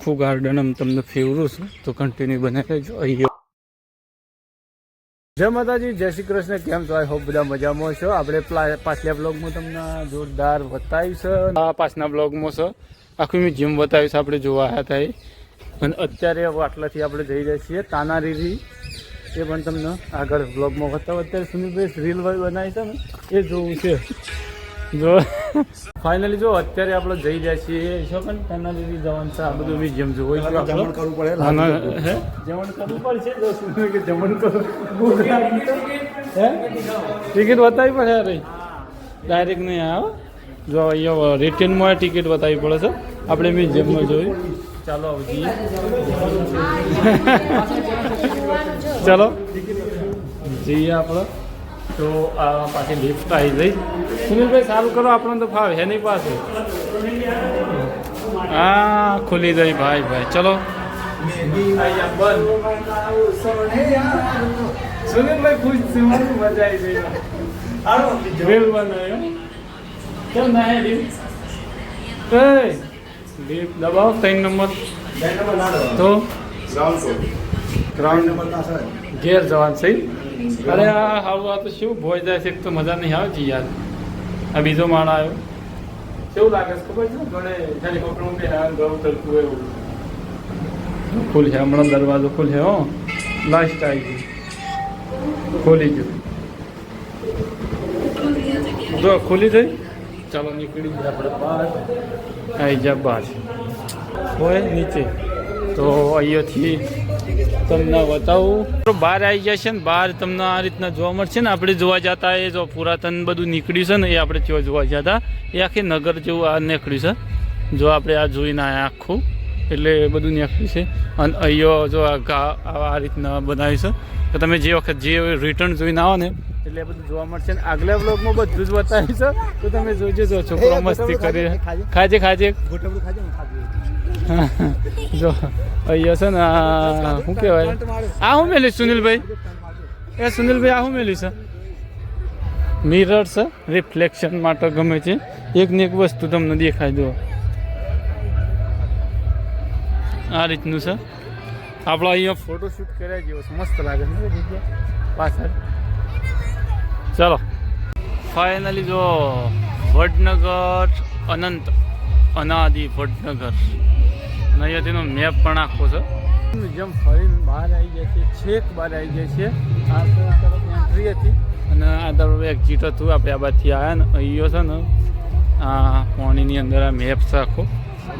આખું ગાર્ડન આમ તમને ફેવરું છું તો કન્ટિન્યુ બનાવી રહેજો. અહીંયા જય માતાજી જય શ્રી કૃષ્ણ. કેમ છો? આઈ હોપ બધા મજામાં છો. આપણે પાછલા બ્લોગમાં તમને જોરદાર બતાવ્યું છે આ પાછના બ્લોગમાં છે. આખું મેં જીમ બતાવ્યું છે આપણે જોવા આવ્યા હતા એ. અને અત્યારે વાટલાથી આપણે જઈ રહ્યા છીએ તાનારીરી. એ પણ તમને આગળ બ્લોગમાં બતાવો. અત્યારે સુનિલભાઈ રીલ બનાવી છે ને એ જોવું છે. જો. ફાઇનલી જો અત્યારે આપણે જઈ રહ્યા છીએ શું પણ તાનારીરી જવાનું છે આ બધું મ્યુઝિયમ જોવું હોય તો જમણ કરવું પડે હે? જમણ કરવું પડશે જો સુનિલ કે જમણ કરો ભૂખ લાગી તો. હે? ટિકિટ બતાવી પડે અરે. ડાયરેક્ટ નહીં આવે જો અહીંયા રિટર્નમાં ટિકિટ બતાવી પડે છે. આપણે મ્યુઝિયમમાં જોયું ચાલો જઈએ. ચાલો. જઈએ આપણે. તો આ પાછી લિફ્ટ આવી જઈ સુનિલભાઈ સારું કરો આપણને તો ફાવે હે નહીં પાસે હા ખુલી જઈ ભાઈ ભાઈ. ચલો. સુનિલભાઈ ખુશ છે મજા આવી ગઈ. રેલ બનાવ્યો. કેમ ના હે દબાવો ત્રણ નંબર. તો? ગ્રાઉન્ડ ઘેર જવાનું છે. અરે આ હારું આ તો શું ભોજ જાય છે? તો મજા નહીં આવે છે યાર. આ બીજો માળ આવ્યો. કેવું લાગે છે? ખબર છે? ઘણે હેલિકોપ્ટર કે હા ગૌ તરતું એવું. ખુલ છે હમણાં દરવાજો ખુલ છે હો. લાસ્ટ આવી ગયું ખોલી ગયું. જો ખુલી થઈ ચાલો નીકળી ગયા આપણે બહાર. આવી ગયા બહાર હોય નીચે. તો અહીંયાથી તમને બતાવું. બહાર આવી છે ને, બહાર તમને આ રીતના જોવા મળશે ને, આપણે જોવા જતા એ જો પુરાતન બધું નીકળ્યું છે ને, એ આપણે ત્યાં જોવા જતા એ આખી નગર જેવું આ નીકળ્યું છે. જો આપણે આ જોઈને આયા આખું, એટલે એ બધું નીકળ્યું છે. અને અહીંયા જો આ રીતના બનાવ્યું છે. તો તમે જે વખત જે રિટર્ન જોઈને આવો ને એટલે બધું જોવા મળશે. ને આગલા બ્લોગમાં બધું જ બતાવ્યું છે તો તમે જોજો જો છોકરો મસ્તી કરી. ખાજે, ખાજે જો અહીંયા છે ને શું કહેવાય? આ હું મેલી સુનિલભાઈ? એ સુનિલભાઈ આ હું મેલી છે? મિરર છે રિફ્લેક્શન માટે ગમે છે. એક ને એક વસ્તુ તમને દેખાય દો આ રીતનું છે. આપણે અહીંયા ફોટોશૂટ કર્યા જેવો છે. મસ્ત લાગે છે જગ્યા. પાછળ. ચાલો ફાઇનલી જો વડનગર અનંત અનાદિ વડનગર અને અહીંયા તેનો મેપ પણ આખો છે જેમ ફરીને બહાર આવી જાય છે છેક બહાર આવી જાય છે આ તરફ એન્ટ્રી હતી અને આ તરફ એક્ઝિટ હતું આપણે આ બાજુથી આવ્યા ને અહીંયા છે ને આ પાણીની અંદર આ મેપ છે આખો.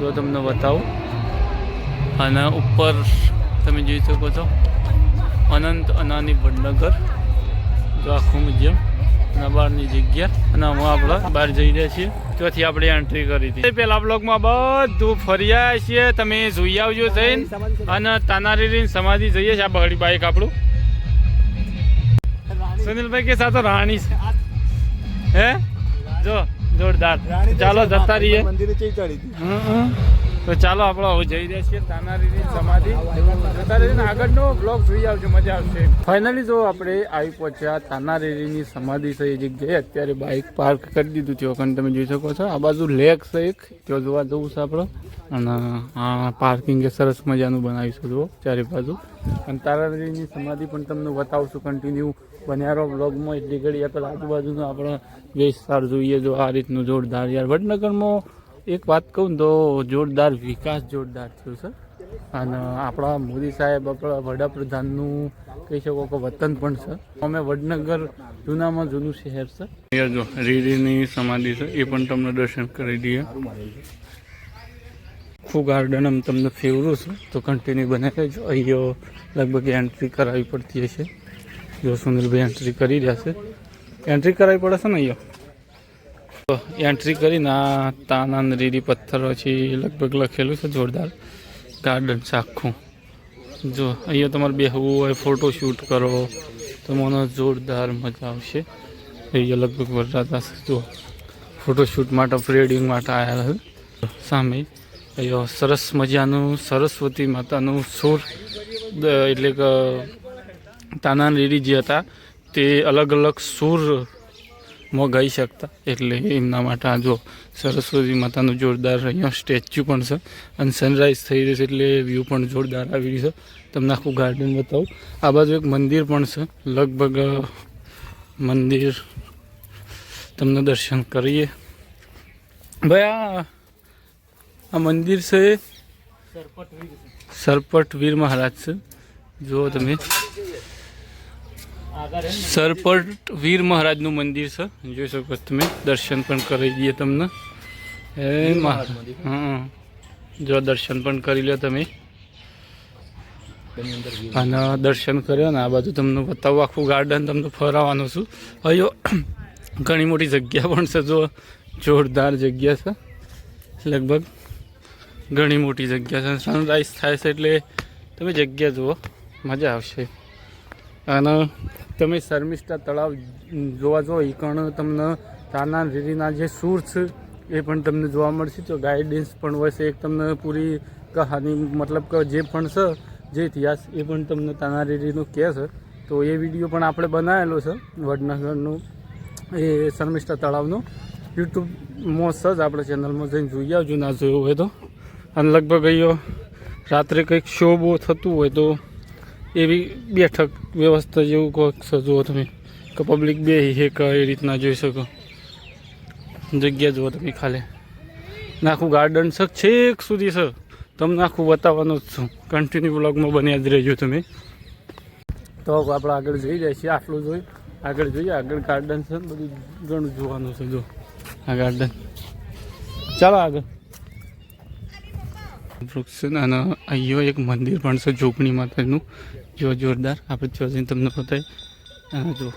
જો તમને બતાવું. અને ઉપર તમે જોઈ શકો છો અનંત અનાની વડનગર જો આખું મ્યુઝિયમ અને બહારની જગ્યા. અને હું આપણે બહાર જઈ રહ્યા છીએ. ત્યાંથી આપણે એન્ટ્રી કરી હતી. પેલા બ્લોગમાં બધું ફર્યા છીએ. તમે જોઈ આવજો જઈને. અને તાનારી સમાધિ જઈએ છીએ. આ બગડી બાઈક આપણું. સુનિલભાઈ કે સાથે રાણી છે. હે? જો જોરદાર. ચાલો જતા રહીએ. મંદિરે ચડી હતી. તો ચાલો આપણે હવે જઈ રહ્યા છીએ તાનારીની સમાધિ. તાનારીના આગળનો બ્લોગ જોઈ આવજો, મજા આવશે. ફાઇનલી જો આપણે આવી પહોંચ્યા તાનારીની સમાધિ છે એ જગ્યાએ, અત્યારે બાઇક પાર્ક કરી દીધું છે. કારણ તમે જોઈ શકો છો. આ બાજુ લેક છે એક. ત્યાં જોવા જવું છે આપણે. અને આ પાર્કિંગ સરસ મજાનું બનાવીશું જુઓ, ચારે બાજુ. અને તારારીની સમાધિ પણ તમને બતાવશું કન્ટિન્યુ બન્યારો બ્લોગમાં એટલી ઘડી આપણે આજુબાજુનો આપણે વિસ્તાર જોઈએ. જો આ રીતનું જોરદાર યાર. વડનગરમાં એક વાત કહું તો જોરદાર વિકાસ જોરદાર થયો છે. અને આપણા મોદી સાહેબ, આપણા વડાપ્રધાનનું કહી શકો કે વતન પણ છે. અમે વડનગર જૂનામાં જૂનું શહેર છે. જો રીડીની સમાધિ છે, એ પણ તમને દર્શન કરી દઈએ. આખું ગાર્ડન આમ તમને ફેવરું છું, તો કન્ટિન્યુ બનાવી લેજો અહીંયા લગભગ એન્ટ્રી કરાવવી પડતી હશે. જો સુનિલભાઈ એન્ટ્રી કરી રહ્યા છે. એન્ટ્રી કરાવવી પડે છે ને અહીંયા? એન્ટ્રી કરીને આ તાના રીરી પથ્થરો છે લગભગ લખેલું છે જોરદાર. ગાર્ડન આખું. જો, અહીંયા તમારે બેહવું હોય ફોટો શૂટ કરો, તો મને જોરદાર મજા આવશે. અહીંયા લગભગ વરરાતા જો જો ફોટોશૂટ માટે પ્રેડિંગ માટે આવ્યા છે. સામે અહીંયા સરસ મજાનું સરસ્વતી માતાનું સુર એટલે કે તાના રીરી જે હતા, તે અલગ અલગ સુર માં ગઈ શકતા. એટલે એમના માટે આ જો સરસ્વતી માતાનું જોરદાર અહીંયા સ્ટેચ્યુ પણ છે. અને સનરાઈઝ થઈ રહ્યું છે એટલે વ્યૂ પણ જોરદાર આવી રહ્યું છે. તમને આખું ગાર્ડન બતાવું. આ બાજુ એક મંદિર પણ છે. લગભગ મંદિર તમને દર્શન કરીએ. ભાઈ આ આ મંદિર છે. સરપટ વીર મહારાજ છે. જુઓ તમે. સરપટ વીર મહારાજનું મંદિર છે. જોઈ શકો છો તમે દર્શન પણ કરી દઈએ તમને. એ હા જો દર્શન પણ કરી લો તમે. અને દર્શન કર્યો ને આ બાજુ તમને બતાવું આખું ગાર્ડન તમને ફરાવવાનું છું. અહીંયા ઘણી મોટી જગ્યા પણ છે જો જોરદાર જગ્યા છે. લગભગ ઘણી મોટી જગ્યા છે. સનરાઈઝ થાય છે એટલે તમે જગ્યા જુઓ મજા આવશે. અને તમે શર્મિષ્ઠા તળાવ જોવા જો એ કણ તમને તાના રીરીના જે સૂર છે, એ પણ તમને જોવા મળશે. તો ગાઈડન્સ પણ હોય છે, એક તમને પૂરી કહાની, મતલબ કે જે પણ છે, જે ઇતિહાસ, એ પણ તમને તાના તાનારીરીનું કહે છે. તો એ વીડિયો પણ આપણે બનાવેલો છે, વડનગરનું, એ શર્મિષ્ઠા તળાવનો. યુટ્યુબમાં સજ આપણે ચેનલમાં જઈને જોઈ આવજો, ના જોયું હોય તો. અને લગભગ અહીંયા રાત્રે કંઈક શો બો થતું હોય તો એવી બેઠક વ્યવસ્થા જેવું કોઈક જુઓ તમે. કે પબ્લિક બે હે કે એ રીતના જોઈ શકો. જગ્યા જુઓ તમે ખાલી. ને આખું ગાર્ડન સર છેક સુધી સર તમને આખું બતાવવાનું જ છું. કન્ટિન્યુ બ્લોગમાં બન્યા જ રહેજો તમે. તો આપણે આગળ જઈ જાય છીએ, આટલું જોઈ. આગળ જોઈએ, આગળ ગાર્ડન છે બધું ઘણું જોવાનું છે જો આ ગાર્ડન ચાલો આગળ. વૃક્ષ અને અહીંયા એક મંદિર પણ છે જોગણી માતાનું. જો જોરદાર. આપણે ત્યાં તમને બતાવી જો.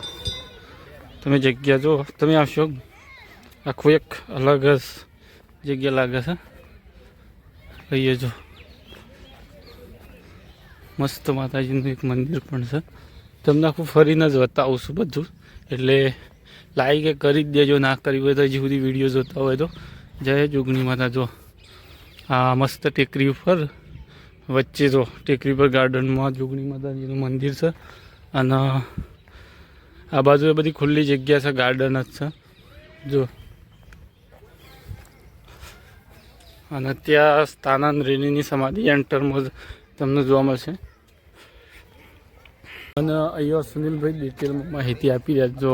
તમે જગ્યા જો. તમે આવશો. આખું એક અલગ જ જગ્યા લાગે છે. અહીંયા જો. મસ્ત માતાજીનું એક મંદિર પણ છે. તમને આખું ફરીને જ બતાવું છું બધું. એટલે લાઈક કરી જ દેજો. ના કરી હોય તો હજી સુધી વીડિયો જોતા હોય તો. જય જોગણી માતા. જો. આ મસ્ત ટેકરી ઉપર, વચ્ચે જો ટેકરી પર ગાર્ડનમાં જોગણી માતાજીનું મંદિર છે. અને આ બાજુ બધી ખુલ્લી જગ્યા છે ગાર્ડન જ છે. જો. અને ત્યાં સ્થાનંદ રેણીની સમાધિ એન્ટરમાં તમને જોવા મળશે. અને અહીંયા સુનિલભાઈ ડિટેલમાં માહિતી આપી રહ્યા જો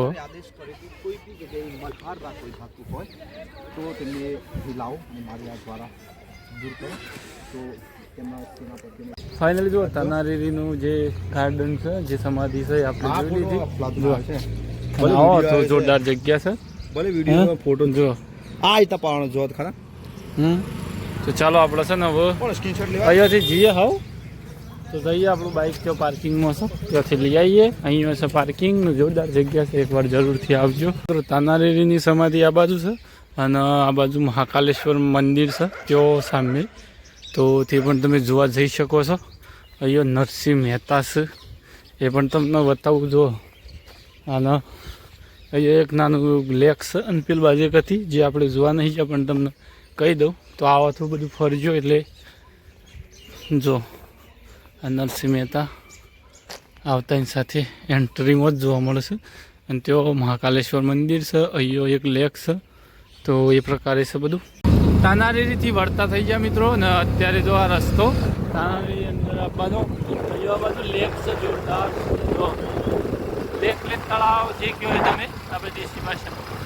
કોઈ બી જગ્યાએ હોય, તો તેમને દ્વારા દૂર કરો. તો તેના પર ફાઇનલી જો તનારીરીનું જે ગાર્ડન છે જે સમાધિ છે આપણે જોઈ લીધી. આવો તો છે. જોરદાર જગ્યા છે. ભલે વીડિયો ફોટો જો આ આયતા પાવાનો જોત ખરા. હમ. તો ચાલો આપણે છે ને હવે સ્ક્રીનશોટ લેવા? અહીંયાથી જઈએ હાવ તો જઈએ આપણું બાઇક ત્યાં પાર્કિંગમાં છે. ત્યાંથી લઈ આવીએ. અહીંયા છે પાર્કિંગ જોરદાર જગ્યા છે. એકવાર જરૂરથી આવજો. તો તાનારીની સમાધિ આ બાજુ છે. અને આ બાજુ મહાકાલેશ્વર મંદિર છે તેઓ સામે. તો તે પણ તમે જોવા જઈ શકો છો. અહીંયા નરસિંહ મહેતા છે. એ પણ તમને બતાવું જો. અને અહીંયા એક નાનું લેક છે અને પેલી બાજુ હતી જે આપણે જોવા નહીં છે, પણ તમને કહી દઉં. તો આવા બધું ફરજો એટલે જો. આ નરસિંહ મહેતા આવતાની સાથે એન્ટ્રીમાં જ જોવા મળે છે અને તેઓ મહાકાલેશ્વર મંદિર છે, અહીંયા એક લેક છે. તો એ પ્રકારે છે બધું. તાનારીથી વળતા થઈ ગયા મિત્રો, અને અત્યારે જો આ રસ્તો, તાનારી અંદર આપવાનો બાજુ લેક છે જોરદાર. લેક એટલે તળાવ જે કહેવાય તમે, આપણે દેશી ભાષામાં.